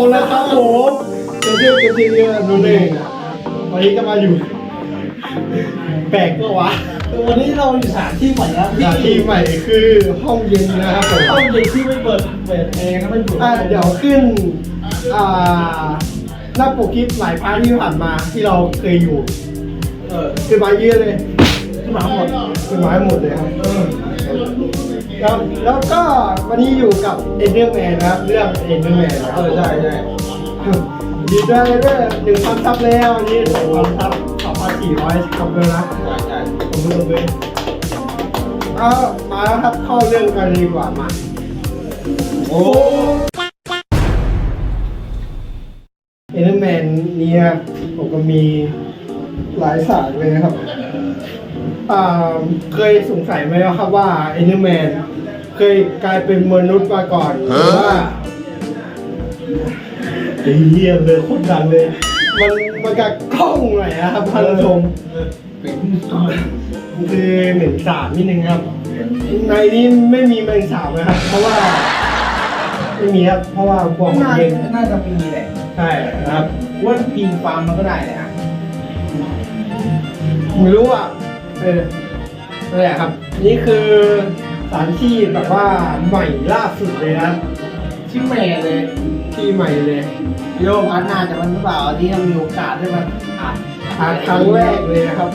เอาแล้วครับผมเจเจเจเจเจนู่นเองวันนี้จะมาอยู่ แปลกก็วะวันนี้เราอยู่สถานที่ใหม่แล้วสถานที่ใหม่คือห้องเย็นนะครับผมห้องเย็นที่ไม่เปิดเปิดแอร์ก็ไม่เปิดอะเดี๋ยวขึ้นอ่าหน้าปกคลิปหลายพาร์ทที่ผ่านมาที่เราเคยอยู่ เออขึ้นมาเยอะเลย ขึ้นมาทั้งหมดขึ้นมาให้หมดเลยครับ แล้วแล้วก็วันนี้อยู่กับเอเดอร์แมนนะครับ เรื่องเอเดอร์แมนนะครับเออใช่ใช่ดีใจด้วยหนึ่งพันซับแล้ววันนี้สองพันซับสองพันสี่ร้อยซับแล้วนะใช่ใช่ผมไม่รู้เลยเอามาแล้วครับเข้าเรื่องกันดีกว่ามาโอ้เอเดอร์แมนนี้ครับผมก็มีหลายสายเลยนะครับอ่าเคยสงสัยไหมครับว่าเอเดอร์แมน เคยกลายเป็นมนุษย์มาก่อนหรือว่าเยี่ยมเลยโคตรดังเลย มันมันกับกล้องหน่อยนะครับท่านผู้ชมเป็นคือเหม็นสาบนิดนึงครับ ในนี้ไม่มีแมงสาบนะครับ เพราะว่าไม่มีครับ เพราะว่ากลัวมันน่าเย็นน่าจะมีแหละใช่นะครับว่าปีนฟาร์มมันก็ได้เลยอะไม่รู้อะเออนั่นแหละครับ นี่คือ สถานที่แบบว่าใหม่ล่าสุดเลยนะครับชื่อแม่เลย ที่ใหม่เลยโยพัฒนาจากมันหรือเปล่าที่เรามีโอกาสได้มาอ่านหาครั้งแรกเลยนะครับ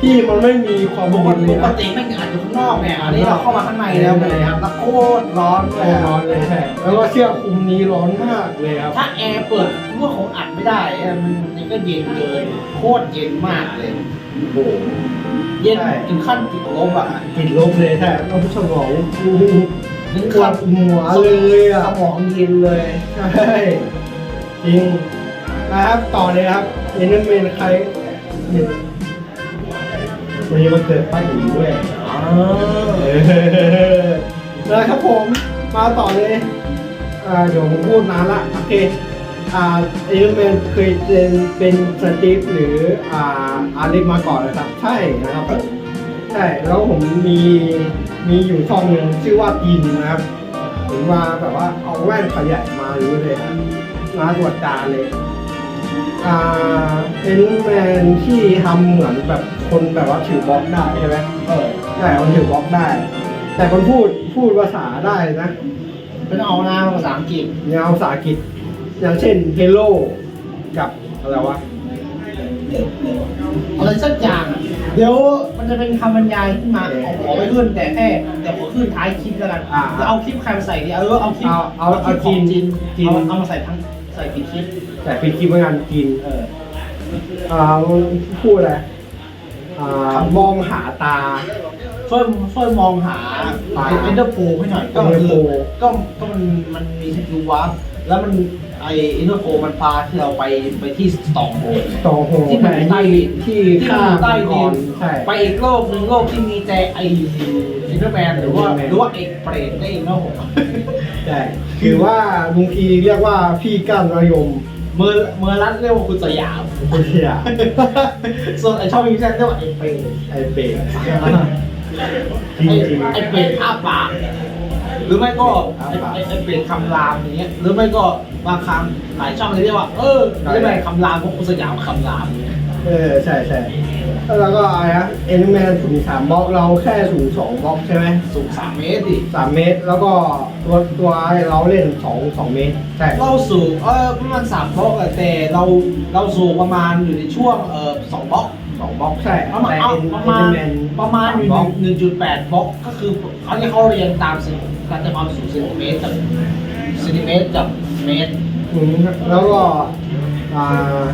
ที่มันไม่มีความปร้กอนติเลยปกนะติไม่อ่านอยู่ข้างนอกเนี่ยอันนี้เราเข้ามาข้างในแล้วเลยครับแล้วโคตรร้อนเลโอ้ยร้อนเลยใช่แล้วก็เสื้อคลุมนี้ร้อนมากเลยครับถ้าแอร์เปิดว่าคงอัดไม่ได้อะมันมันก็เย็นเลยโคตรเย็นมากเลย โอ้โหเย็นใช่ถึงขั้นติดลบอะติดลบเลยใช่เราผู้ชมบอกถึงปวขั้ดนหัวเลยอะสมองเย็นเลยใช่จริงนะครับต่อเลยครับเอ็นเมนใครเนี่ยวันนี้มันเกิดป้าหญิงด้วยอ๋อเออนะครับผมมาต่อเลยอ่าเดี๋ยวผมพูดนานละโอเค อ่าเอ็นเมนเคยเป็นเป็นสตีฟหรืออ่าอาริมาก่อนนะครับ ใช่นะครับใช่แล้วผมมีมีอยู่ช่องหนึ่งชื่อว่ากินนะครับผมมาแบบว่าเอาแว่นขยายมารู้เลยครับมาตรวจตาเลย อ่าเป็นแมนที่ทำเหมือนแบบคนแบบว่าถือบล็อกได้ใช่ไหมเออใช่คนถือบล็อกได้ แต่คนพูดพูดภาษาได้นะ เป็นเอาหน้าภาษาอังกฤษ แนวภาษาอังกฤษ อย่างเช่น hello กับอะไรวะ อะไรสักอย่างอะเดี๋ยวมันจะเป็นคำบรรยายขึ้นมาเอาขอไปขึ้นแต่แค่แต่ขอขึ้นท้ายคลิปแล้วกันอ่าจะเอาคลิปใครมาใส่ดีเอาเอาคลิปเอาเอาเอาคลิปของจีนจีน เอาเอามาใส่ทั้งใส่กี่คลิปแต่เป็นคลิปงานกินเอออ่าพูดอะไรอ่ามองหาตา ช่วยช่วยมองหาอ่าเอ็นเตอร์โพให้หน่อยก็ Ender คือ Pearl ก็ก็มันมันมีสกิลวาร์ปแล้วมัน ไอเอ็นเตอร์โพมันพาที่เราไปไปที่สตองโฮต่อโหที่มันอยู่ใต้ดิน ที่ที่ฆ่ามันอยู่ใต้ดิก่อนนใช่ ไปอีกโลกหนึ่งโลกที่มีแต่ไอเอ็นเตอร์แมนหรือว่า Enderman หรือว่าไอเปรตได้อีกนะผมใช่คือว่าลุงทีเรียกว่าพี่ก้านระยมเมื่อเมื่อรัฐเรียกว่าคุณสยามคุณเชียส่วนไอชอบมีแซนเรียกว่าไอเปรตไอเป็ดจริงไอจริงไอเปรตท่าปาก หรือไม่ก็ไอไอไอเปรตคำรามอย่างเงี้ยหรือไม่ก็บางครั้งหลายช่องเลยเรียกว่าเออเรียกว่าคำรามของคุณสยามคำรามเนี่ยเออใช่ใช่แล้วก็อะไรนะเอ็นแมนสูงสามบล็อกเราแค่สูงสองบล็อกใช่ไหมสูงสามเมตรดิสามเมตร แล้วก็ตัวตัวเราเล่นสองสองเมตรใช่เราสูงเออประมาณสามบล็อกอะแต่เราเราสูงประมาณอยู่ในช่วงเออสองบล็อกสองบล็อกใช่ประมาณแต่เอาเอ็นประมาณแมนประมาณอยู่บล็อกหนึ่งจุดแปดบล็อกก็คือเขาที่เขาเรียงตามเซน การจะความสูงเซนติเมตรกับเซนติเมตรกับเมตรอืมแล้วก็อ่า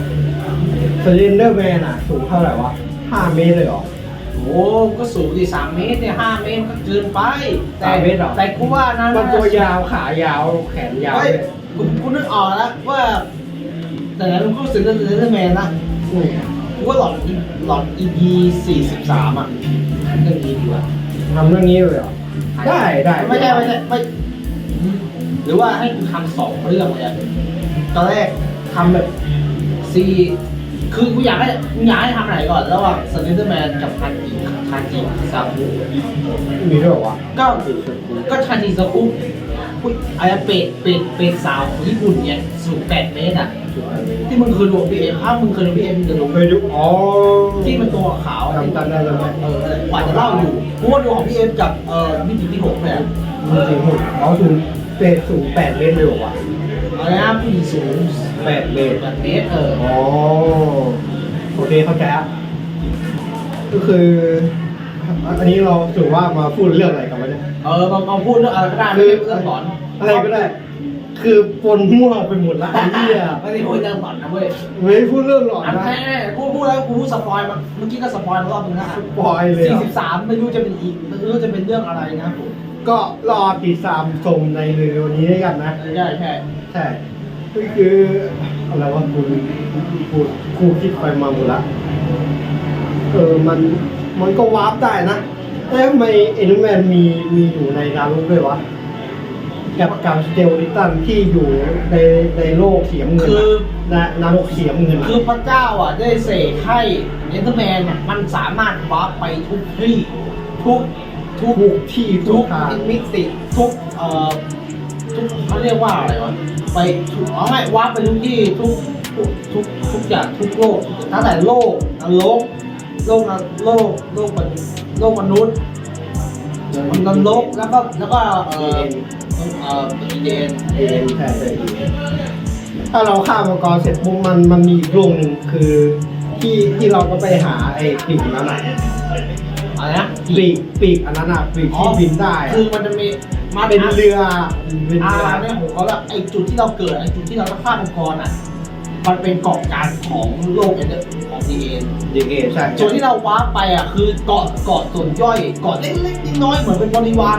สเลนเดอร์แมนอะ สูงเท่าไหร่วะห้าเมตรเลยเหรอ โอ้ก็สูงดิสามเมตรเนี่ยห้าเมตรก็เกินไป แต่สามเมตรเหรอ แต่กูว่านะมันตัวยาวขายาวแขนยาวเฮ้ยเลยกูกูนึกออกแล้วว่า แต่แล้วกูรู้สึกเรื่องเรื่องแมนนะอืมกูว่าหลอดหลอด EP สี่สิบสามอะเรื่องนี้ดีกว่าทำเรื่องนี้เลยเหรอ ได้ได้ไม่ใช่ไม่ใช่ไม่หรือว่าให้กูทำสองเรื่องเลยอะตอนแรกทำแบบซีคือกูอยากให้กูอยากให้ทำไหนก่อน ระหว่างสเลนเดอร์แมนกับทันจิทันจิซาบุมีด้วยเหรอวะก็ก็ทันจิซาบุอุ๊ยไอ้เป็ดเป็ดเป็ดสาวของญี่ปุ่นเนี่ยสูงแปดเมตรอะที่มึงเคยดูพีเอ็มถ้ามึงเคยดูพีเอ็มมึงจะรู้เคยดูอ๋อที่มันตัวขาวอะจำจำได้จำได้เออ กว่าจะเล่าอยู่กูว่าดูของพีเอ็มกับเอ่อมิติที่หกเนี่ยมันถึงหุ่นเขาสูงเปรตสูงแปดเมตรเลยเหรอวะอะไรนะผู้หญิงสูงแปดเมตรแปดเมตรเออ อ๋อโอเคเข้าใจละก็คืออันนี้เราถือว่ามาพูดเรื่องอะไรกันวะเนี่ย เออมามาพูดเรื่องอะไรก็ได้ไม่ใช่เรื่องสอนอะไรก็ได้ คือปนมั่วไปหมดละไอ้เหี้ยไม่ได้พูดเรื่องสอนนะเว้ยเฮ้ยพูดเรื่องหลอนอันนะแท้กูพูดแล้วกูพูดสปอยล์มาเมื่อกี้ก็สปอยล์มารอบนึงนะปล่อยเลยเหรสี่อสิบสามไม่รู้จะเป็นอีกไม่รู้จะเป็นเรื่องอะไรนะผมก็รอติดตามชมในเร็วๆนี้ด้วยกันนะ ใช่ใช่ใช่ก็คืออะไรวะกูกูกูคิดไปมาหมดละเออมันมันก็วาร์ปได้นะแต่ทำไมเอ็นแมนมีมีอยู่ในดาวโลกด้วยวะ กับกับสเตลลิตันที่อยู่ในในโลกเสียงเงินคือ นะนรกเสียงเงินคือพระเจ้าอะได้เสกให้เอนเตอร์แมนเนี่ยมันสามารถวาร์ปไปทุกที่ทุกทุกทุกที่ทุทุกกทางมิติทุกเอ่อทุกเขาเรียกว่าอะไรวะไปทุกเอาไงวาร์ปไปทุกที่ทุกทุกทุกทุกอย่างทุกโลกตั้งแต่โลกนรกโลกนโลกโลกมนุษย์โลกมนุษย์ มันนรกแล้วก็แล้วก็เอ่อ เอ่ออีเดนเอ็นใช่ใช่ถ้าเราฆ่ามังกรเสร็จปุ๊บมันมันมีอีกโลกหนึ่งคือที่ที่เราก็ไปหาไอ้ปีกนั้นอะอะไรนะปีกปีกอันนั้นอะปีกที่บินได้อะคือมันจะมีมาเป็นเรือเป็นอาเรือ เนี่ยของเขาละไอจุดที่เราเกิดไอจุดที่เราฆ่ามังกรอะมันเป็นเกาะกลางของโลกเอ็นเดอร์ของดีเอ็น ดีเอใช่ส่วนที่เราว้าร์ปไปอะคือเกาะเกาะส่วนย่อยเกาะเล็กๆน้อยๆเหมือนเป็นบริวาร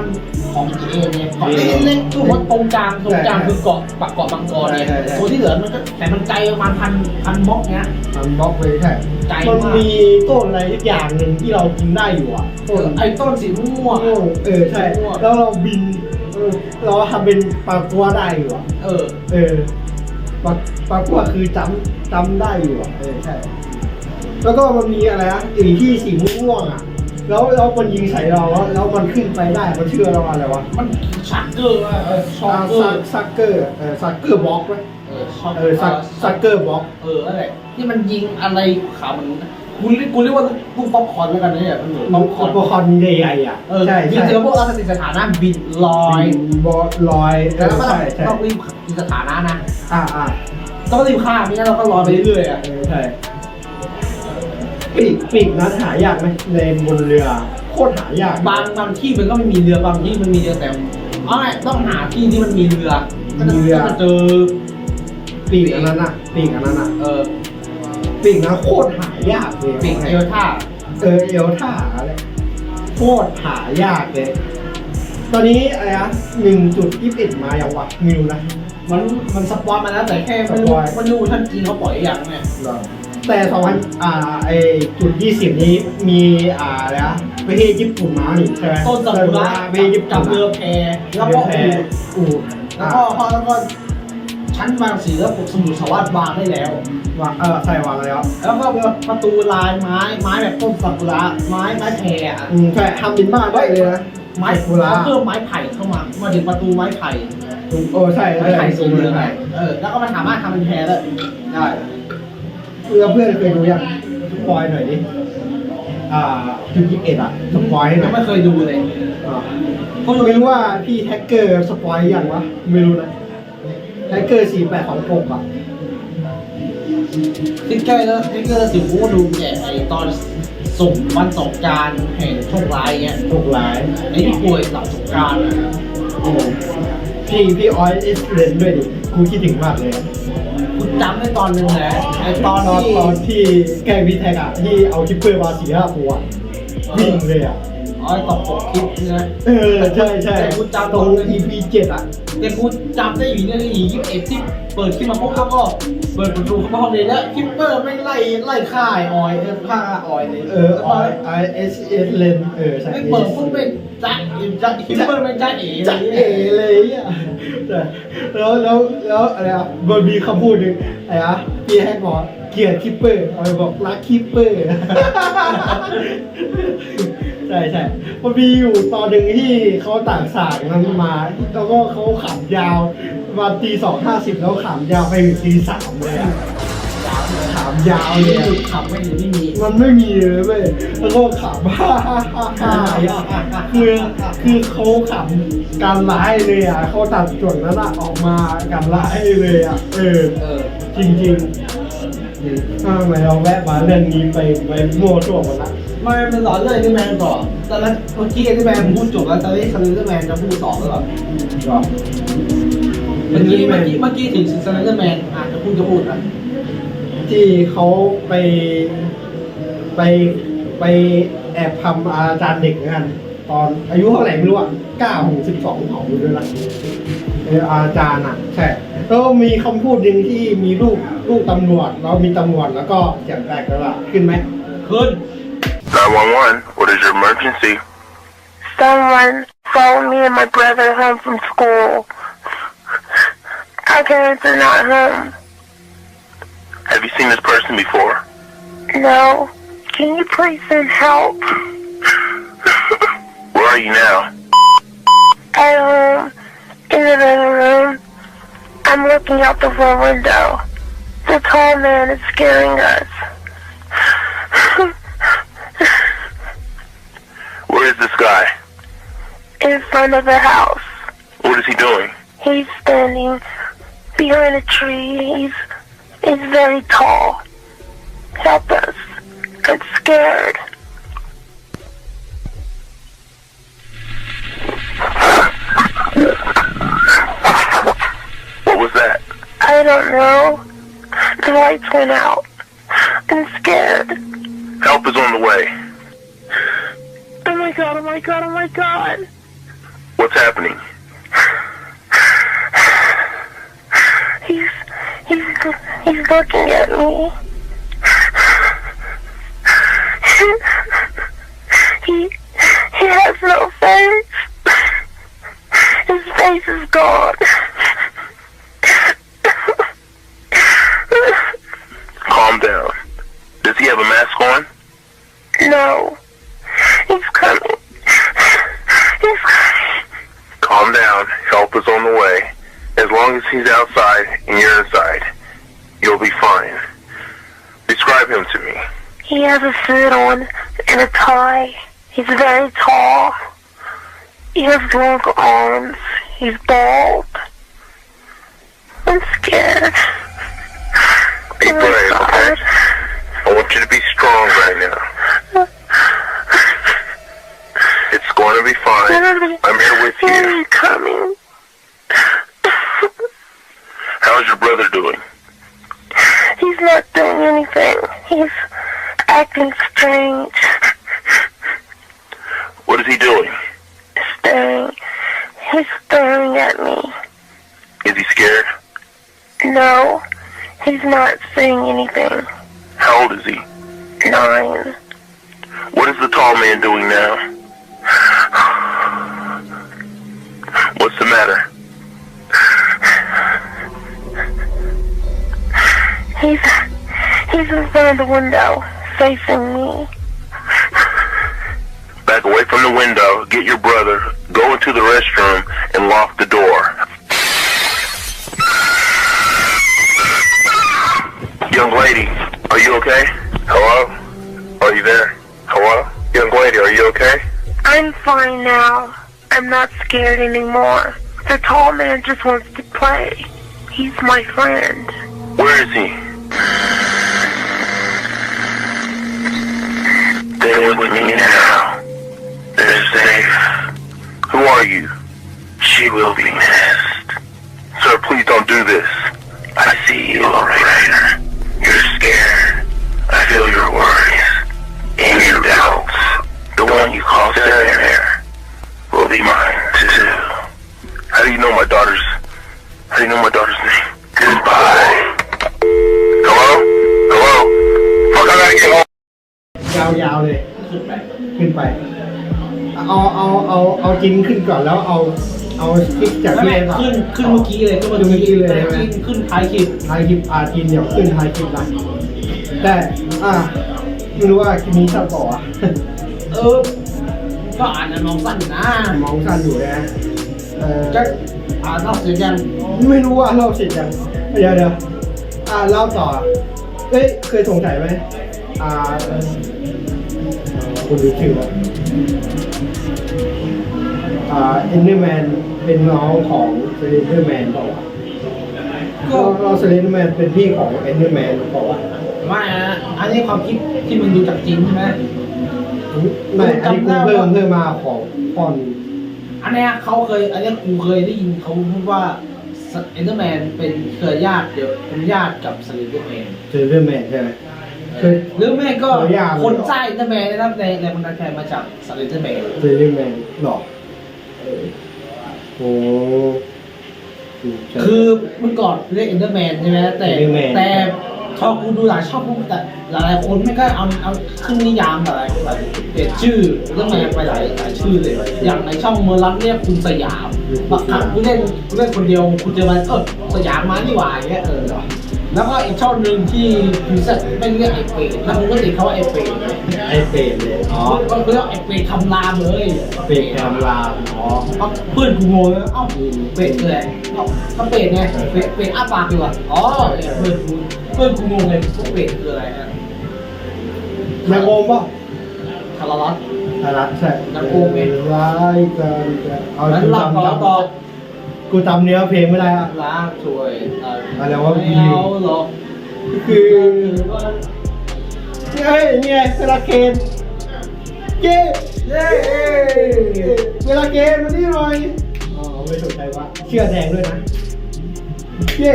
ของดีเอ็นเนี่ยเกาะเล็กๆคือว่าตรงกลางตรงกลางคือเกาะปักเกาะมังกรเนี่ยส่วนที่เหลือมันก็แต่มันไกลประมาณพันพันบล็อกเนี้ยมันบล็อกเลยใช่ไกลมันมากมีต้นอะไรทุกอย่างหนึ่งที่เรากินได้อยู่อะต้นไอ้ต้นสีม่วงม่วงเออใช่แล้วเราบินเออเราทำเป็นปลากัวได้อยู่อะเออ เออปลาปลากัวคือจำจำได้อยู่อะเออใช่ แล้วก็มันมีอะไรอะอีที่สีม่วงๆอะ แล้วแล้วมันยิงใส่เราแล้วแล้วมันขึ้นไปได้มันชื่อเราอะไรวะมันชักเกอร์ว่าเออชอซักกเกอร์ ซักเกอร์เออซักเกอร์บล็อกไหมเออชอกเออซักซักเกอร์บล็อกเอออะไรที่มันยิงอะไรขามันกูเรียกกูเรียกว่าลูกป๊อปคอร์นแล้วกันนะเนี่ยมันเหมือนมัป๊อนปคอร์นคอคอนใหญ่ๆอะเออใช่ยิงใช่เจอพวกเราสติสถานะบินลอยบอลอยเอแล้วอก็ใช่ใช่ต้องรีบมีสถานะนะอ่าอ่าต้องรีบฆ่าไม่งั้นเราก็ลอยไปเรื่อยๆอะ เออใช่ ปีกปีกนั้นหายากไหมในบนเรือโคตรหายากบางบางที่มันก็ไม่มีเรือบางที่มันมีเรือแต่เอาไงต้องหาที่ที่มันมีเรือก็จะก็จะเจอปีกอันนั้นอะปีกอันนั้นอะเออปีกนั้นโคตรหายากเลยปีกเอลท่าเออเอลท่าอะไรโคตรหายากเลยตอนนี้อะไรนะหนึ่งจุดยี่สิบเอ็ดมาอย่างวะไมิวนะมันมันสปอยล์มาแล้วแต่แค่ไม่สรู้ปอยล์มันดูท่านจริงเขาปล่อยอย่างเนี่ย แต่สองพันอ่าไอจุดยี่สิบนี้มีอ่าอะไรนะประเทศญี่ปุ่นมานี่ใช่ไหมต้นซากุระประเทศญี่ปุ่นกับเรือแพแล้วก็แพอู่อูแล้วก็พอแล้วก็ชั้นวางสีแล้วปกสมุดสวัสดวางได้แล้ววางเออใส่วางแล้ว แล้วก็ประตูลายไม้ไม้แบบต้นซากุระไม้ไม้แพรอะอืมใช่ทำเป็นบ้านได้เลยนะไม้ซากุระเพิ่มไม้ไผ่เข้ามามาถึงประตูไม้ไผ่โอ้ใช่ไม้ไผ่สีเหลืองใช่อะเออแล้วก็มันสามารถทำเป็นแพรได้ได้ เพื่อนเพื่อนเคยดูยังสปอยหน่อยดิ อ่าจุดยี่สิบเอ็ดอะสปอยให้หน่ยัองยไม่เคยดูเลยอ่าไม่รู้ว่าพี่แท็กเกอร์สปอยยังวะ ไม่รู้นะ แท็กเกอร์สี่แปดของปกอะทิกเกอร์แล้วทิกเกอร์สิวก็ดูแก่ไอตอนส่งวันสงกรารแห่งโชคร้ายเงี้ยตกหลายไอ้ที่ป่วยหลับสงกรารอะโอ้พี่พี่ออยเอสเลนด้วยดิกูคิดถึงมากเลย อะคุณจำได้ตอนหนึ่งแหละไอตอนตอนที่ ตอนที่แกล้งพี่แท็กอะที่เอาคิปเปอร์มาสี่ห้าตัววิ่งเลยอะ อ๋อไอ้ตกปกคลิปนะเออใช่ใช่แต่กูจำตรง EP เจ็ดอะแต่กูจำได้อยู่เนี่ยอียี่สิบเอ็ดที่เปิดขึ้นมาปุ๊บแล้วก็เปิดประตูเข้าห้องเลยแล้วคิปเปอร์ไม่งไล่ไล่ฆ่าไอ้ออยเออฆ่าออยเลยเออ I I S S เลนเออใช่ไม่เปิดปุ๊บเป็นจ๊ะจ๊ะคิปเปอร์ไม่งจ๊ะเอ๋จัดเอเลยอะแต่แล้วแล้วแล้วอะไรอะมันมีคำพูดหนึ่งอะไรอะพี่แฮกบอกเกลียดคิปเปอร์เอาไปบอกรักคิปเปอร์ ใช่ใช่มันมีอยู่ตอนหนึ่งที่เขาต่างสายมันมา แล้วก็เขาขำยาวมาตีสองห้าสิบแล้วขำยาวไปถึงตีสามเลยอะขำยาวเลยหอะยุดขับไม่หรือไม่มีมันไม่มีเลยเว้ยแล้วก็ขำฮ่าฮ่าฮ่าฮ่าคือคือเขาขำการร้ายเลยอะเขาตัดส่วนนั้นอะออกมาการร้ายเลยอะเออเออจริงจริงๆทำไมเราแวะมาเรื่องนี้ไปไปมั่วทั่วหมดละ ไม่มันหลอนเลยที่แมนต่อตอนนั้นเมื่อกี้ที่แมนผมพูดจบแล้วตอนนี้คันนี้แมนจะพูดต่อหรือเปล่าเมื่อกี้เมื่อกี้เมื่อกี้ถึงสไนเดอร์แมนอาจจะพูดจะพูดอะที่เขาไปไปไปแอบทำอาจารย์เด็กกันตอนอายุเท่าไหร่ไม่รู้อะเก้าถึงสิบสองของอยู่ด้วยนะเอออาจารย์อะใช่แล้วมีคำพูดหนึ่งที่มีลูกลูกตำรวจแล้วมีตำรวจแล้วก็เสียงแตกแล้วล่ะขึ้นไหมขึ้น 911, what is your emergency? Someone phoned me and my brother home from school. Our parents are not home. Have you seen this person before? No. Can you please send help? Where are you now? At home, in the living room. I'm looking out the front window. The tall man is scaring us. Where is this guy? in front of the house. What is he doing? He's standing behind a tree. He's he's very tall. Help us. I'm scared. What was that? I don't know. The lights went out. I'm scared. Help is on the way. Oh my god, oh my god, oh my god. What's happening? He's he's he's looking at me. he he has no face. His face is gone. Calm down. Does he have a mask on? no. He's coming. He's coming. Calm down. Help is on the way. As long as he's outside and you're inside, you'll be fine. Describe him to me. He has a suit on and a tie. He's very tall. He has long arms. He's bald. I'm scared. Be my brave, okay? I want you to be strong right now. It's going to be fine. I'm here with When are you. you coming? How's your brother doing? He's not doing anything. He's acting strange. What is he doing? Staring. He's staring at me. Is he scared? No, he's not saying anything. How old is he? Nine. What is the tall man doing now? What's the matter? He's he's in front of the window, facing me. Back away from the window, get your brother, go into the restroom, and lock the door. Young lady, are you okay? Hello? Are you there? Hello? Young lady, are you okay? I'm fine now. I'm not scared anymore. The tall man just wants to play. He's my friend. Where is he? They're with me now. They're safe. Who are you? She will be missed. Sir, please don't do this. I see you, operator. You're scared. I feel your worries and your doubts. The one you call Sarah will be mine too. How do you know my daughter's? How do you know my daughter's name? Goodbye. Hello? Hello? Fuck, I gotta get home. ยาวๆเลยขึ้นไปขึ้นไป เอาเอาเอาเอาจริงขึ้นก่อนแล้วเอาเอาคลิปจากไม่เล่ไม่นขึ้นขึ้นเมื่อกี้เลยก็เมื่อขึ้นเมื่อกี้กี้เลยแต่ใช่ไหมขึ้นขึ้นท้ายคลิปท้ายคลิปอาจีนเดี๋ยวขึ้นท้ายคลิปละแต่อะไม่รู้ว่าคลิปนี้สั้นต่ออะเออก็อ่านในน้องสั้นอยู่นะมองสั้นอยู่นะเออจะอ่านนอกเสียงยังไม่รู้ว่าเราเสร็จยังเดี๋ยวเดี๋ยวอ่าเล่าต่อเอ้ยเคยสงสัยไหมอ่า คุณรู้ชื่อว่าอ่าเอนเดอร์แมนเป็นน้องของเซเลนเดอร์แมนเปล่าวะก็เราเราเซเลนเดอร์แมนเป็นพี่ของเอนเดอร์แมนเปล่าวะไม่นะอันนี้ความคิดที่มึงดูจากจริงใช่ไหมไม่อันนี้กูเพิ่มเพิ่มมาของพอนอันเนี้ยเขาเคย อันเนี้ยกูเคยได้ยินเขาพูดว่าเอนเดอร์แมนเป็นเครือญาติเดียวเป็นญาติกับสลิเดอร์แมนเซเลนเดอร์แมนใช่ไหม เคย หรือไม่ก็เคยญาติเลยเหรอคนสร้างเอนเดอร์แมนนะครับในแรงบันดาลใจมาจากสลิเดอร์แมนเซเลนเดอร์แมนหรอเออโอ้ใช่คือเมื่อก่อนเรียกเอนเดอร์แมนใช่ไหมแต่ Enderman แต่ชอบกูดูหลายชอบกูแต่หลายๆคนไม่ก็เอาเอาขึ้นนิยามหลายหลายเปลี่ยนชื่อเรื่องแมนไปหลายหลายชื่อเลย อย่างในช่องเมอร์ลันเรียกคุณสยามบางครั้งกูเล่นกูเล่นคนเดียวกูเจอมันเออสยามมานี่หว่าอย่างเงี้ยเออ แล้วก็อีกช่องหนึ่งที่กูเซ็ตไม่เรียกไอเป็ดแล้วมึงก็ติดเขาว่าไอเป็ดไอเปรตเลยอ๋อก็เรียกไอเป็ดคำรามเลยเปรตแคมรามอ๋อเพื่อนกูงงเลยเอ้าเป็ดคืออะไรเอ้าก็เป็ดไงเป็ดเป็ดอ้าปากดีกว่าอ๋อเนี่ยเพื่อนกูเพื่อนกูงงเลยพวกเป็ดคืออะไรฮะนางโอมป่ะคาราลัสอารัตใช่นางโอมเองร้ายกันจะเอานั้นกูหลับจำต่อจำต่อ กูจำเนื้อเพลงไม่ได้อะล้างช่วยเอะไรวะไม่เอาหรอกคือว่าเฮ้ยนี่ไงเวลาเคนเย้เย้เวลาเคนมานี่หน่อยอ๋อไม่สนใจว่าเชื่อแดงด้วยนะเย้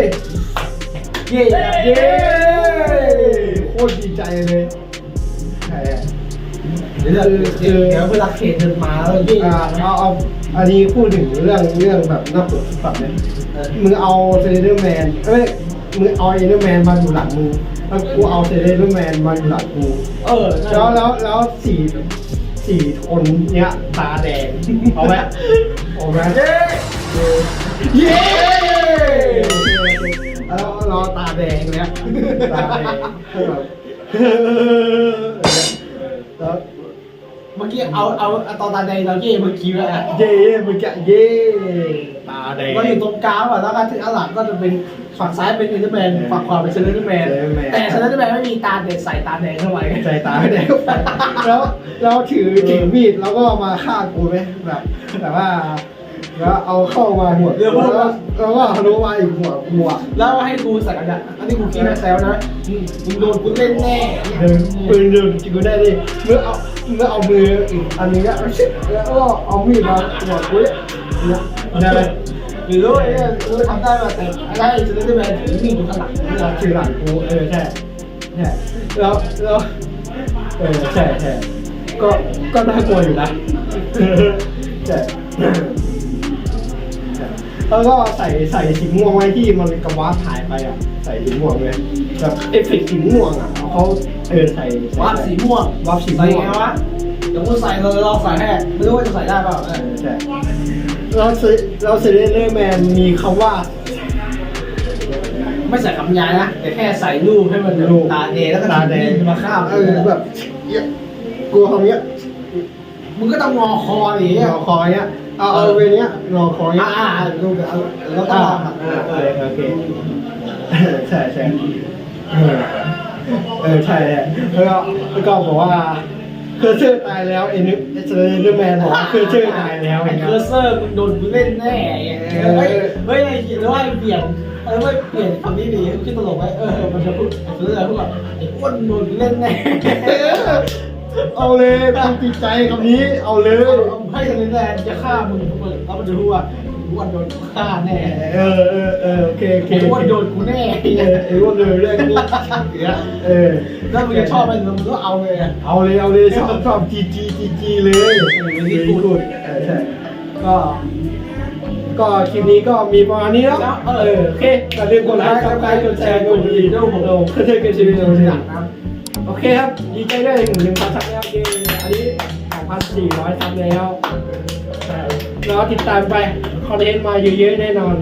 เย่เย้โคตรดีใจเลยใช่เดี๋ยวเดี๋ยวเดี๋ยวเวลาเขตเดินมาแล้วเย่อ่าเอาเอา อันนี้พูดถึงเรื่องเรื่องแบบน่าปวดฝันเนี่ยมึงเอาเซเลเดอร์แมนเอ้ยมึงเอาเอเดอร์แมนมาอยู่หลังมึงแล้วกูเอาเซเลเดอร์แมนมาอยู่หลังกูเออแล้วแล้วแล้วสี่สี่คนเนี้ยตาแดงเอาไหมเอาไหมเย้เย้แล้วเราตาแดงเนี้ยตาแดงแบบแล้ว เมื่อกี้เอาเอาตอนตาแดงเราเย่เมื่อกี้แล้วอะเย้เมื่อกี้เย้ตาแดงเราอยู่ตรงกลางอะแล้วก็ถึงอันหลังก็จะเป็นฝั่งซ้ายเป็นเอเดอร์แมนฝั่งขวาเป็นเซเลนเดอร์แมน Slenderman แต่เซเลนเดอร์แมนไม่มีตาเด็ดใส่ตาแดงเข้าไปใจตาแดงแล้วเราถือถือมีดแล้วก็มาฆ่ากูไหมแบบแต่ว่า แล้วเอาเข้ามาหัวกูแล้วแล้วก็ทะลุมาอีกหัวกูอะแล้วให้กูใส่กันอะอันนี้กูคิดแม่แซวนะมึงมึงโดนกูเล่นแน่เดินปืนเดินจิกูได้ดิเมื่อเอาเมื่อเอามืออีกอันนี้ก็ชิบแล้วก็เอามีดมาหัวกูเนี่ยได้ไหมหรือว่าเนี่ยเออทำได้แบบแต่ไอ้เซเลนเดอร์แมนถือมีดอยู่ข้างหลังเนี่ยถือหลังกูเออใช่ใช่แล้วแล้วเออใช่ใช่ก็ก็น่ากลัวอยู่นะใช่ แล้วก็ใส่ใส่สีม่วงไว้ที่มันกระวาถ่ายไปอะ ใส่สีม่วงเลยแบบเอฟเฟกต์สีม่วงอะเขาเออใส่ใส่วาดสีม่วงวาดสีม่วงใส่ไงวะเดี๋ยวกูใส่เลยลองใส่ให้ไม่รู้ว่าจะใส่ได้เปล่าเออใช่เราเซเราเซเลนเดอร์แมนมีคำว่า ไม่ใส่คำยายนะแต่แค่ใส่รูปให้มันรูปตาแดงแล้วก็ตาแดงมีดมาข้ามเออแบบเหี้ยกลัวคำเนี้ยมึงก็ต้องงอคอดิงอคอเนี้ย เอาเอาเวเนี้ยงอคอเนี้ยอ่าๆรูปเอาแล้วก็อ่าลองอะอ่าโอเคโอเคใช่ใช่เออเออใช่ใช่แล้วก็แล้วก็บอกว่าเคอร์เชอร์ตายแล้วเอ็นเซเลนเดอร์แมนบอกว่าเคอร์เชอร์ตายแล้วไอ้เห็นไหเคมอร์เซอร์มึงโดนกูเล่นแน่เฮ้ยเฮ้ยไอ้เขียนว่าเปลี่ยนเออไม่เปลี่ยนคำนี้ดีคิดตลกไหมเออมันจะพูดเคอร์เซอร์พูดแบบไอ้อ้วนโดนกูเล่นแน่เอาเลยตามจิตใจคำนี้เอาเลยเอาให้คะแนนจะฆ่ามึงแล้วมันจะรู้ว่าอ้วนโดนฆ่าแน่เออเออเออโอเคโอเคไอ้อ้วนโดนกูแน่เออไอ้อ้วนเลยเรื่องนี้เออแล้วมึงจะชอบมันมึงก็เอาเลยอะเอาเลยเอาเลยชอบชอบจีจีจีจีเลยดีกูดเออใช่ก็ก็คลิปนี้ก็มีประมาณนี้แล้วเออโอเคอย่าลืมกดไลค์กดไลค์กดแชร์กดรีวิวผมเราเพื่อเธอเกิดชีวิตเราทีหลังนะโอเคครับดีใจด้วยถึงหนึ่งพันซับแล้วเกมอันนี้ สองพันสี่ร้อยซับแล้วใช่รอติดตามไปคอนเทนต์มาเยอะๆแน่นอน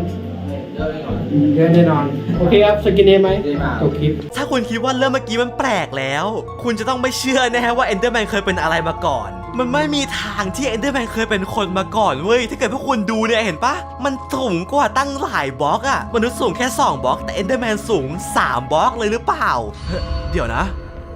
เยอะไปหน่อยเยอะแน่นอน โอเคครับ สกินเนมไหมได้มาจบคลิป ถ้าคุณคิดว่าเรื่องเมื่อกี้มันแปลกแล้ว คุณจะต้องไม่เชื่อแน่ว่าเอนเดอร์แมนเคยเป็นอะไรมาก่อน มันไม่มีทางที่เอนเดอร์แมนเคยเป็นคนมาก่อนเว้ย ถ้าเกิดพวกคุณดูเนี่ยเห็นปะ มันสูงกว่าตั้งหลายบล็อกอะมนุษย์สูงแค่ 2บล็อก แต่เอนเดอร์แมนสูง 3บล็อกเลยหรือเปล่าเฮ้ยเดี๋ยวนะ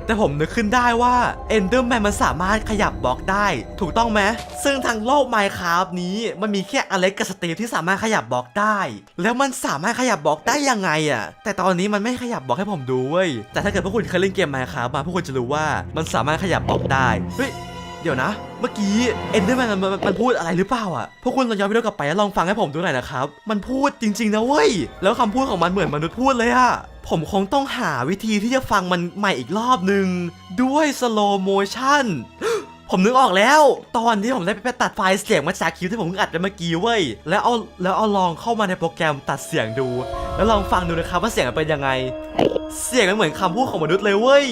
แต่ผมนึกขึ้นได้ว่า Enderman มันสามารถขยับบล็อกได้ ถูกต้องไหมซึ่งทางโลก Minecraft นี้มันมีแค่อเล็กกับสตีฟที่สามารถขยับบล็อกได้ แล้วมันสามารถขยับบล็อกได้ยังไงอะแต่ตอนนี้มันไม่ขยับบล็อกให้ผมดูเว้ยแต่ถ้าเกิดพวกคุณเคยเล่นเกม Minecraft มาพวกคุณจะรู้ว่ามันสามารถขยับบล็อกได้เฮ้ยเดี๋ยวนะ เมื่อกี้ Enderman มันมันมันพูดอะไรหรือเปล่าอะ พวกคุณลองย้อนไปดูกลับไปแล้วลองฟังให้ผมดูหน่อยนะครับ มันพูดจริงๆนะเว้ย แล้วคำพูดของมันเหมือนมนุษย์พูดเลยอะ ผมคงต้องหาวิธีที่จะฟังมันใหม่อีกรอบหนึ่งด้วยสโลโมชั่นผมนึกออกแล้ว ตอนที่ผมได้ไปตัดไฟล์เสียงมาจากคลิปที่ผมอัดไปเมื่อกี้เว้ยแล้วเอาแล้วเอาลองเข้ามาในโปรแกรมตัดเสียงดู แล้วลองฟังดูนะครับว่าเสียงมันเป็นยังไง เสียงมันเหมือนคำพูดของมนุษย์เลยเว้ย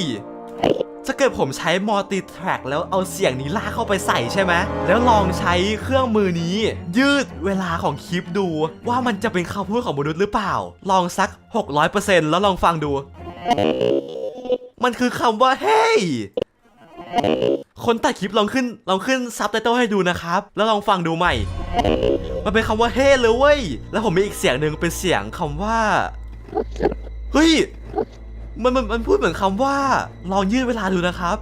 ถ้าเกิดผมใช้มัลติแทร็กแล้วเอาเสียงนี้ลากเข้าไปใส่ใช่ไหมแล้วลองใช้เครื่องมือนี้ ยืดเวลาของคลิปดู ว่ามันจะเป็นคำพูดของมนุษย์หรือเปล่า ลองสัก 600%แล้วลองฟังดู มันคือคำว่าเฮ้ยคนตัดคลิปลองขึ้นลองขึ้นซับไตเติลให้ดูนะครับ แล้วลองฟังดูใหม่ มันเป็นคำว่าเฮ้เลยเว้ย แล้วผมมีอีกเสียงหนึ่งเป็นเสียงคำว่า เฮ้ย มันมันมันพูดเหมือนคำว่าลองยืดเวลาดูนะครับ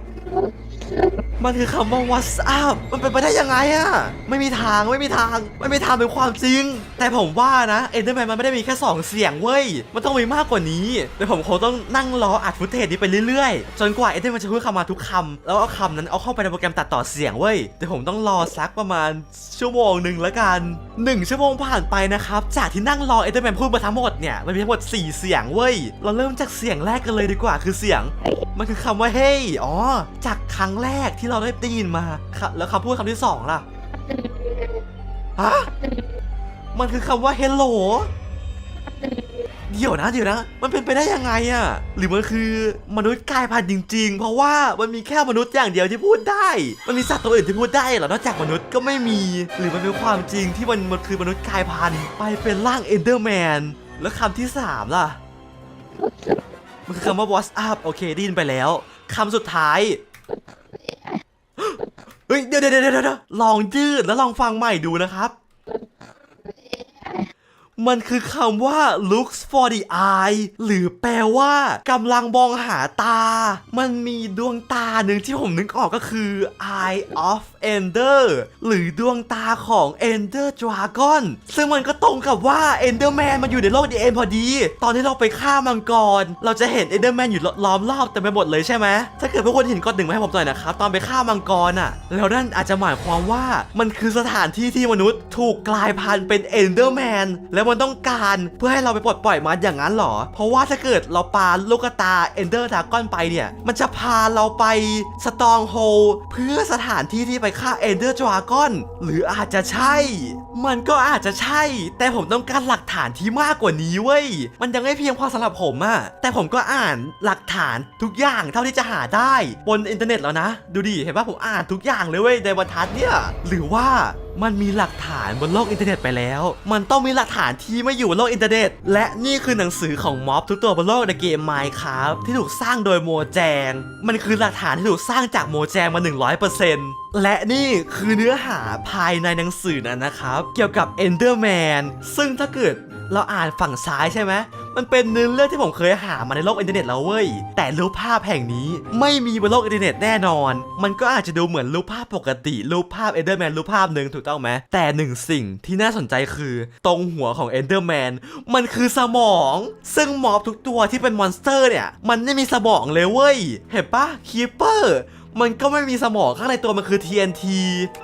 มันคือคำว่า what's up มันเป็นไปได้ยังไงอะไม่มีทางไม่มีทางไม่มีทางเป็นความจริง แต่ผมว่านะ Enderman มันไม่ได้มีแค่ 2 เสียงเว้ย มันต้องมีมากกว่านี้เดี๋ยวผมคงต้องนั่งรออัดฟุตเทจนี้ไปเรื่อยๆ จนกว่า Enderman จะพูดคำมาทุกคำแล้วเอาคำนั้นเอาเข้าไปในโปรแกรมตัดต่อเสียงเว้ยเดี๋ยวผมต้องรอสักประมาณชั่วโมงหนึ่งล้วกันหนึ่งชั่วโมงผ่านไปนะครับจากที่นั่งรอ Enderman พูดมาทั้งหมดเนี่ยมันมีทั้งหมดสี่เสียงเว้ยเราเริ่มจากเสียงแรกกันเลยดีกว่าคือเสียง มันคือคำว่าเฮ้ยอ๋อจากครั้งแรกที่เราได้ได้ยินมาครับแล้วคำพูดคำที่สองล่ะฮะมันคือคำว่า hello เดี๋ยวนะเดี๋ยวนะ มันเป็นไปได้ยังไงอะหรือมันคือมนุษย์กายพันธุ์จริง ๆ เพราะว่ามันมีแค่มนุษย์อย่างเดียวที่พูดได้ มันมีสัตว์ตัวอื่นที่พูดได้เหรอนอกจากมนุษย์ก็ไม่มี หรือมันเป็นความจริงที่มันมันคือมนุษย์กายพันธุ์ไปเป็นร่างเอนเดอร์แมนแล้วคำที่สามล่ะ มันคือคำว่า what's up โอเคได้ยินไปแล้วคำสุดท้าย เฮ้ยเดี๋ยวเดี๋ยวเดี๋ยวเดี๋ยวลองยืดแล้วลองฟังใหม่ดูนะครับ มันคือคำว่า looks for the eye หรือแปลว่ากำลังมองหาตา มันมีดวงตาหนึ่งที่ผมนึกออกก็คือ eye of ender หรือดวงตาของ ender dragon ซึ่งมันก็ตรงกับว่า enderman มันอยู่ในโลกดีเอ็นพอดี ตอนที่เราไปฆ่ามังกร เราจะเห็น enderman อยู่ล้อมรอบเต็มไปหมดเลยใช่ไหมถ้าเกิดพวกคุณเห็นกดหนึ่งมาให้ผมหน่อยนะครับตอนไปฆ่ามังกรอะ แล้วนั่นอาจจะหมายความว่ามันคือสถานที่ที่มนุษย์ถูกกลายพันธุ์เป็น enderman แมนแล้วมันต้องการเพื่อให้เราไปปลดปล่อยมันอย่างนั้นเหรอ เพราะว่าถ้าเกิดเราปาลูกตา ender dragon ไปเนี่ยมันจะพาเราไป stronghold เพื่อสถานที่ที่ไปฆ่าเอเดอร์ดราก้อนหรืออาจจะใช่ มันก็อาจจะใช่ แต่ผมต้องการหลักฐานที่มากกว่านี้เว้ย มันยังไม่เพียงพอสำหรับผมอะแต่ผมก็อ่านหลักฐานทุกอย่างเท่าที่จะหาได้บนอินเทอร์เน็ตแล้วนะ ดูดิ เห็นป่ะผมอ่านทุกอย่างเลยเว้ยในบรรทัดเนี่ย หรือว่า มันมีหลักฐานบนโลกอินเทอร์เน็ตไปแล้ว มันต้องมีหลักฐานที่ไม่อยู่บนโลกอินเทอร์เน็ต และนี่คือหนังสือของม็อบทุกตัวบนโลกในเกม Minecraft ที่ถูกสร้างโดยโมแจง มันคือหลักฐานที่ถูกสร้างจากโมแจงมา 100%และนี่คือเนื้อหาภายในหนังสือนั้นนะครับ เกี่ยวกับ Enderman ซึ่งถ้าเกิดเราอ่านฝั่งซ้ายใช่ไหม มันเป็นเนื้อเรื่องที่ผมเคยหามาในโลกอินเทอร์เน็ตแล้วเว้ย แต่รูปภาพแห่งนี้ไม่มีบนโลกอินเทอร์เน็ตแน่นอน มันก็อาจจะดูเหมือนรูปภาพปกติรูปภาพเอเดอร์แมนรูปภาพหนึ่งถูกต้องไหมแต่หนึ่งสิ่งที่น่าสนใจคือ ตรงหัวของเอเดอร์แมนมันคือสมอง ซึ่งมอบทุกตัวที่เป็นมอนสเตอร์เนี่ย มันไม่มีสมองเลยเว้ย เห็นปะคีเปอร์มันก็ไม่มีสมองข้างในตัวมันคือ TNT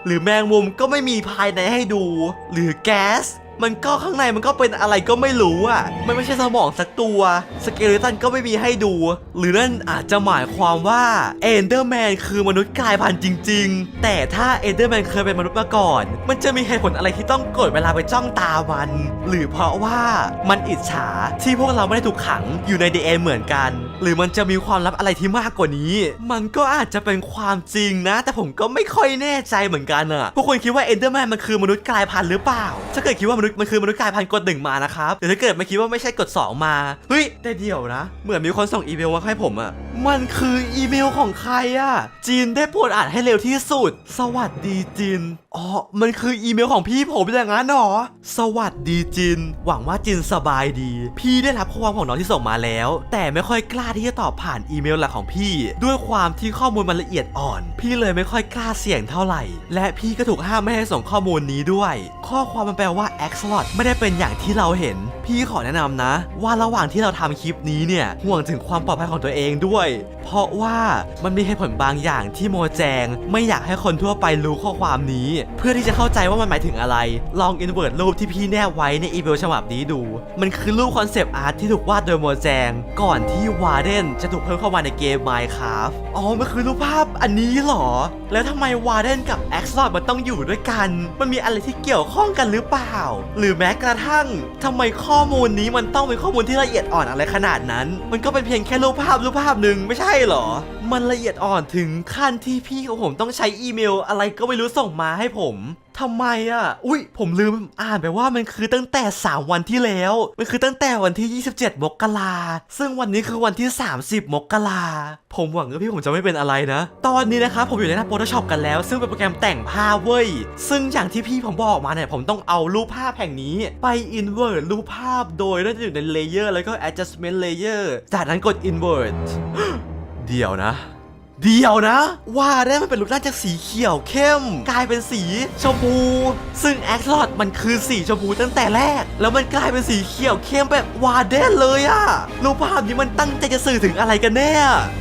หรือแมงมุมก็ไม่มีภายในให้ดู หรือแก๊ส มันก็ข้างในมันก็เป็นอะไรก็ไม่รู้อะ มันไม่ใช่สมองสักตัว สเกเลตันก็ไม่มีให้ดู หรือนั่นอาจจะหมายความว่าเอนเดอร์แมนคือมนุษย์กลายพันธุ์จริง ๆ แต่ถ้าเอนเดอร์แมนเคยเป็นมนุษย์มาก่อน มันจะมีเหตุผลอะไรที่ต้องกดเวลาไปจ้องตามัน หรือเพราะว่ามันอิจฉาที่พวกเราไม่ได้ถูกขังอยู่ใน DNA เหมือนกัน หรือมันจะมีความลับอะไรที่มากกว่านี้ มันก็อาจจะเป็นความจริงนะ แต่ผมก็ไม่ค่อยแน่ใจเหมือนกันอะพวกคุณคิดว่าเอนเดอร์แมนมันคือมนุษย์กลายพันธุ์หรือเปล่า ถ้าเกิดคิดว่ามนุษย์มันคือมนุษย์กลายพันธุ์กดหนึ่งมานะครับหรือถ้าเกิดไม่คิดว่าไม่ใช่กด 2 มา เฮ้ยแต่เดี๋ยวนะ เหมือนมีคนส่งอีเมลมาให้ผมอะมันคืออีเมลของใครอะจีนได้โปรดอ่านให้เร็วที่สุด สวัสดีจีนอ๋อ มันคืออีเมลของพี่ผมอย่างนั้นหรอ สวัสดีจิน หวังว่าจินสบายดี พี่ได้รับข้อความของน้องที่ส่งมาแล้ว แต่ไม่ค่อยกล้าที่จะตอบผ่านอีเมลหลักของพี่ ด้วยความที่ข้อมูลมันละเอียดอ่อน พี่เลยไม่ค่อยกล้าเสี่ยงเท่าไหร่ และพี่ก็ถูกห้ามไม่ให้ส่งข้อมูลนี้ด้วย ข้อความมันแปลว่า a x l o t ไม่ได้เป็นอย่างที่เราเห็น พี่ขอแนะนำนะ ว่าระหว่างที่เราทำคลิปนี้เนี่ยห่วงถึงความปลอดภัยของตัวเองด้วย เพราะว่ามันมีเหตุผลบางอย่างที่โมแจง ไม่อยากให้คนทั่วไปรู้ข้อความนี้ เพื่อที่จะเข้าใจว่ามันหมายถึงอะไร ลองอินเวิร์ตรูปที่พี่แนบไว้ในอีเมลฉบับนี้ดู มันคือรูปคอนเซปต์อาร์ตที่ถูกวาดโดยโมแจง ก่อนที่วาเดนจะถูกเพิ่มเข้ามาในเกม Minecraft อ๋อ มันคือรูปภาพอันนี้เหรอ แล้วทำไมวาเดนกับแอ็กซ์ลอดมันต้องอยู่ด้วยกัน มันมีอะไรที่เกี่ยวข้องกันหรือเปล่า หรือแม้กระทั่งทำไมข้อมูลนี้มันต้องเป็นข้อมูลที่ละเอียดอ่อนอะไรขนาดนั้น มันก็เป็นเพียงแค่รูปภาพรูปภาพหนึ่งไม่ใช่เหรอ มันละเอียดอ่อนถึงขั้นที่พี่ของผมต้องใช้อีเมล อะไรก็ไม่รู้ส่งมาให้ผมทำไมอะ อุ้ยผมลืมอ่านไปว่ามันคือตั้งแต่ 3 วันที่แล้ว มันคือตั้งแต่วันที่ 27 มกราซึ่งวันนี้คือวันที่ 30 มกราผมหวังว่าพี่ผมจะไม่เป็นอะไรนะ ตอนนี้นะครับผมอยู่ในหน้า Photoshop กันแล้ว ซึ่งเป็นโปรแกรมแต่งภาพเว้ย ซึ่งอย่างที่พี่ผมบอกมาเนี่ย ผมต้องเอารูปภาพแห่งนี้ ไป invert รูปภาพโดยน่าจะอยู่ใน layer แล้วก็ adjustment layer จากนั้นกด invert เดียวนะ เดียวนะ ว่าได้มันเป็นรูปร่างจากสีเขียวเข้ม กลายเป็นสีชมพู ซึ่งแอคลอดมันคือสีชมพูตั้งแต่แรก แล้วมันกลายเป็นสีเขียวเข้มแบบวาเดนเลยอะรูปภาพนี้มันตั้งใจจะสื่อถึงอะไรกันแน่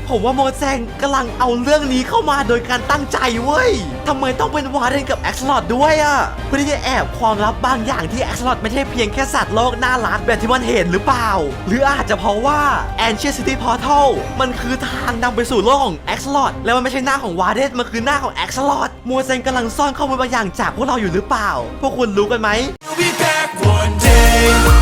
ผมว่าโมแซงกำลังเอาเรื่องนี้เข้ามาโดยการตั้งใจเว้ยทำไมต้องเป็นวาเดนกับแอคลอดด้วยอะเพื่อที่จะแอบความลับบางอย่างที่แอคลอดไม่ใช่เพียงแค่สัตว์โลกน่ารักแบบที่มันเห็นหรือเปล่า หรืออาจจะเพราะว่า Ancient City Portal มันคือทางนำไปสู่โลกของ a x l o t แล้วมันไม่ใช่หน้าของวาเดสมันคือหน้าของ a x l o t มัวเซนกำลังซ่อนข้อมูลบางอย่างจากพวกเราอยู่หรือเปล่า พวกคุณรู้กันไหม We'll be back one day.